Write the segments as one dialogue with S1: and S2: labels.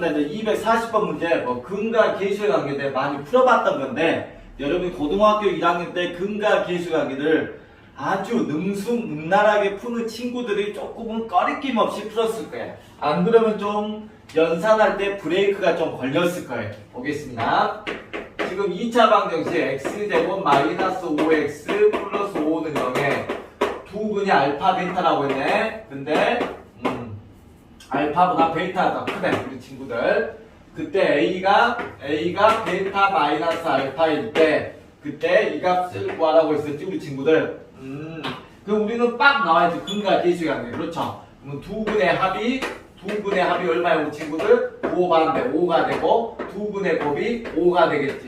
S1: 40번 문제 뭐 근과 계수의 관계들 많이 풀어봤던 건데 여러분이 고등학교 1학년 때 근과 계수 관계들 아주 능숙능란하게 푸는 친구들이 조금은 꺼리낌 없이 풀었을 거예요. 안 그러면 좀 연산할 때 브레이크가 좀 걸렸을 거예요. 보겠습니다. 지금 2차 방정식 x제곱 마이너스 5x 플러스 5는 0에 두 근이 알파 베타라고 했네. 근데 음, 알파보다 베타가 더 크네 우리 친구들. 그때 a가 a가 베타 마이너스 알파일 때 그때 이 값을 구하라고 했었지 우리 친구들. 음, 그럼 우리는 빡 나와야지 근과 계수의 관계 그렇죠. 그러면 두 근의 합이 두 근의 합이 얼마야 우리 친구들? 5 반대 5가 되고 두 근의 곱이 5가 되겠지.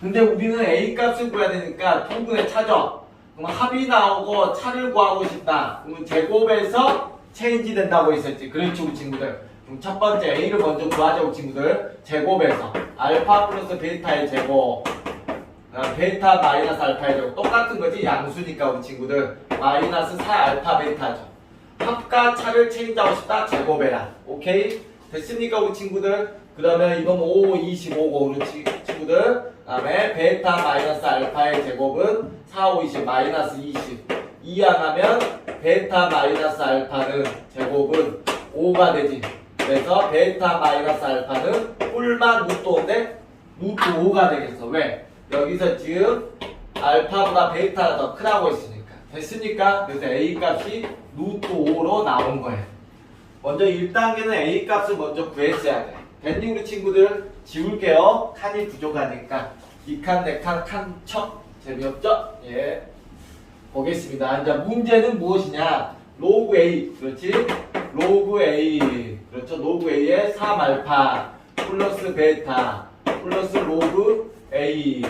S1: 근데 우리는 A 값을 구해야 되니까 두 근의 차죠. 그럼 합이 나오고 차를 구하고 싶다. 그러면 제곱에서 체인지 된다고 했었지. 그렇지 우리 친구들. 그럼 첫 번째 A를 먼저 구하자 우리 친구들. 제곱에서 알파 플러스 베타의 제곱. 베타 마이너스 알파의 제곱. 똑같은 거지 양수니까 우리 친구들. 마이너스 4 알파 베타죠. 합과 차를 체인지하고 싶다. 제곱해라. 오케이? 됐습니까 우리 친구들? 그러면 이건 5, 25고 우리 치- 친구들. 그 다음에 베타 마이너스 알파의 제곱은 4, 5, 20 마이너스 20. 이항하면 베타 마이너스 알파는 제곱은 5가 되지. 그래서 베타 마이너스 알파는 뿔만 루트인데 루트 5가 되겠어. 왜? 여기서 지금 알파보다 베타가 더 크다고 했으니까. 됐습니까? 그래서 A 값이 루트 5로 나온 거예요. 먼저 1단계는 A 값을 먼저 구했어야 돼. 밴딩 우리 친구들 지울게요. 칸이 부족하니까. 이 칸, 네 칸, 칸, 척. 재미없죠? 예. 보겠습니다. 이제 문제는 무엇이냐? 로그 A. 그렇지? 로그 A. 그렇죠? 로그 A의 3알파 플러스 베타 플러스 로그 A.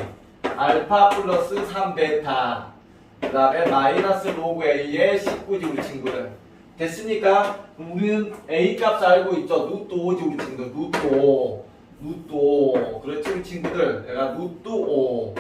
S1: 알파 플러스 3베타. 그 다음에 마이너스 로그 A의 19지 우리 친구들. 됐습니까? 그럼 우리는 A 값 알고 있죠? 루트 5지 우리 친구들. 루트 5. 루트 5. 그렇지 우리 친구들. 내가 루트 5.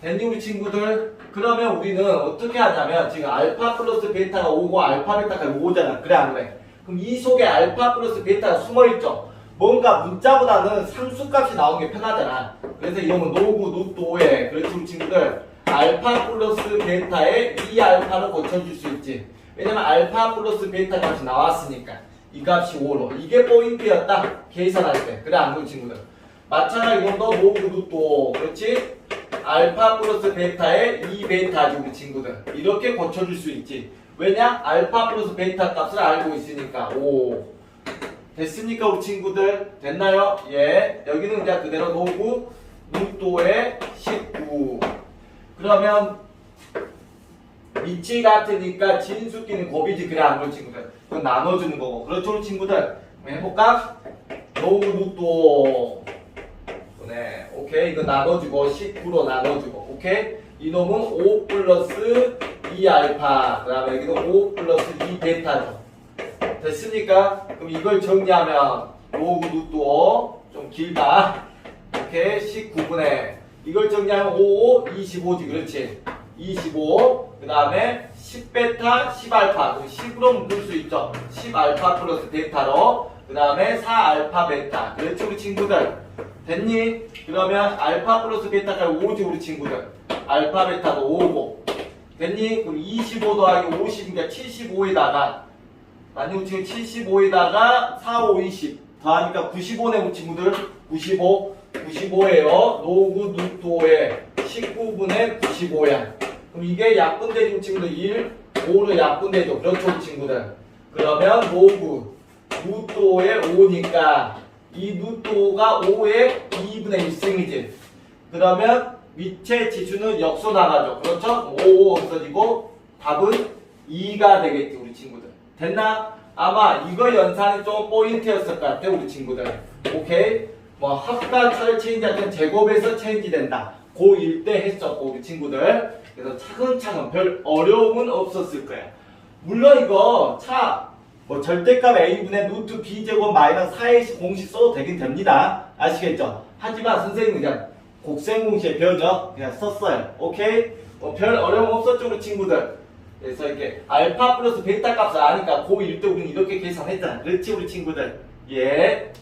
S1: 됐니 우리 친구들? 그러면 우리는 어떻게 하냐면 지금 알파 플러스 베타가 5고 알파 베타가 5잖아. 그래 안 그래? 그럼 이 속에 알파 플러스 베타가 숨어있죠? 뭔가 문자보다는 상수값이 나오는 게 편하잖아. 그래서 이러면 노구 루트 5에 그렇지 우리 친구들 알파 플러스 베타에 2알파로 고쳐줄 수 있지. 왜냐면 알파 플러스 베타 값이 나왔으니까 이 값이 5로 이게 포인트였다 계산할 때 그래 안 그래 친구들 마찬가지 이건도 노구 루트 5 그렇지 알파 플러스 베타의 2베타지 우리 친구들. 이렇게 고쳐줄 수 있지. 왜냐? 알파 플러스 베타 값을 알고 있으니까. 5 됐습니까 우리 친구들? 됐나요? 예. 여기는 이제 그대로 루트 5의 19 그러면 밑이 같으니까 진수끼는 곱이지 그래 안 그래 친구들? 이건 나눠주는 거고. 그렇죠 우리 친구들? 해볼까? 노구 루 트5 네, 오케이. 이거 나눠주고 19로 나눠주고, 오케이. 이놈은 5 플러스 2 알파. 그 다음에 여기는 5 플러스 2 베타죠. 됐습니까? 그럼 이걸 정리하면 로그 5. 좀 길다. 오케이. 19분의. 이걸 정리하면 5, 5, 25지. 그렇지. 25. 그 다음에 10베타, 10알파. 그럼 10으로 묶을 수 있죠. 10알파 플러스 베타로. 그 다음에 4알파 베타. 그렇지, 우리 친구들. 됐니? 그러면 알파 플러스 베타가 5지 우리 친구들. 알파 베타도 5고. 됐니? 그럼 25 더하기 50이니까 75에다가. 아니? 우리 친구 75에다가 4, 5, 20 더하니까 95네 우리 친구들. 95 95예요. 노구 누토에 19분의 95야. 그럼 이게 약분되지 우리 친구들. 1 5로 약분되죠. 그렇죠 친구들? 그러면 노구 누토에 5니까 이 루트가 5의 2분의 1승이지. 그러면 밑에 지수는 역소 나가죠. 그렇죠? 5, 5 없어지고 답은 2가 되겠지 우리 친구들. 됐나? 아마 이거 연산이 좀 포인트였을 것 같아 우리 친구들. 오케이? 뭐 합과 차를 체인지할 땐 제곱에서 체인지 된다. 고1 때 했었고 우리 친구들. 그래서 차근차근 별 어려움은 없었을 거야. 물론 이거 차 뭐 절대값 a분의 루트 b제곱 마이너스 4의 공식 써도 되긴 됩니다. 아시겠죠? 하지만 선생님은 그냥 곡생공식의 변형 그냥 썼어요. 오케이? 뭐 별 어려움 없었죠, 우리 친구들? 그래서 이렇게 알파 플러스 베타 값을 아니까 고1 때 우리는 이렇게 계산했잖아. 그렇지, 우리 친구들? 예.